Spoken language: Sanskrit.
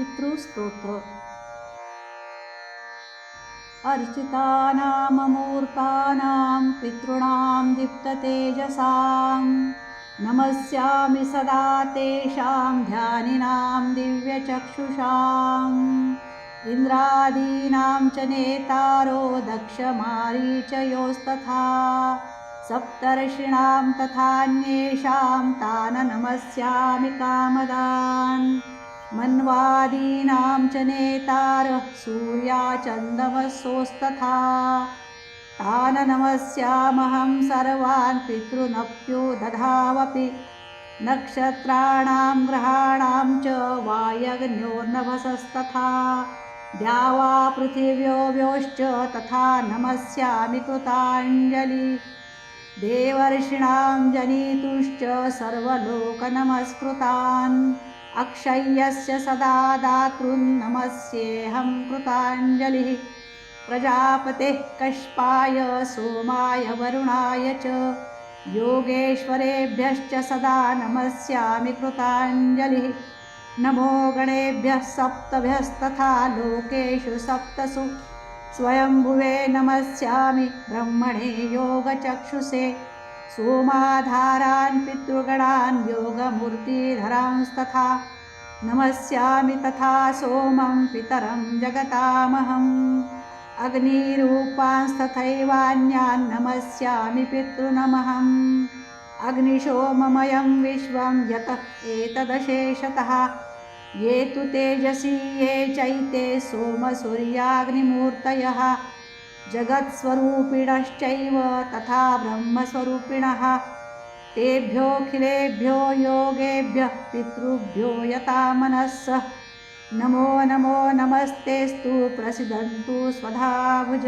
पितृस्तोत्र। अर्चितानाममूर्तानां पितॄणां दीप्ततेजसां नमस्यामि सदा तेषां ध्यानिनां दिव्यचक्षुषाम्। इन्द्रादीनां च नेतारो दक्षमारीचयोस्तथा सप्तर्षीणां तथान्येषां तान् नमस्यामि कामदान् मन्वादीनां च नेतारः सूर्याचन्दमसोस्तथा तान् नमस्यामहं सर्वान् पितृनप्यो दधावपि। नक्षत्राणां ग्रहाणां च वायग्न्योर्नभसस्तथा। द्यावा पृथिव्यो व्योश्च तथा नमस्यामि कृताञ्जलि। देवर्षिणां जनितुश्च सर्वलोकनमस्कृतान् अक्षय्यस्य सदा दातृन्नमस्येऽहं कृताञ्जलिः। प्रजापतेः कष्पाय सोमाय वरुणाय च। योगेश्वरेभ्यश्च सदा नमस्यामि कृताञ्जलिः। नमो गणेभ्यः सप्तभ्यस्तथा लोकेषु सप्तसु। स्वयंभुवे नमस्यामि ब्रह्मणे योगचक्षुषे सोमाधारान् पितृगणान् योगमूर्तिधरांस्तथा नमस्यामि तथा सोमं पितरं जगतामहम्। अग्निरूपांस्तथैवान्यान् नमस्यामि पितृनमहम्। अग्निशोममयं विश्वं यतः एतदशेषतः। ये तु तेजसी ये चैते सोमसूर्याग्निमूर्तयः जगत्स्वरूपिणश्चैव तथा ब्रह्मस्वरूपिणः। तेभ्योऽखिलेभ्यो योगेभ्यः पितृभ्यो यता मनःसः नमो नमो नमस्तेस्तु प्रसिदन्तु स्वधाभुज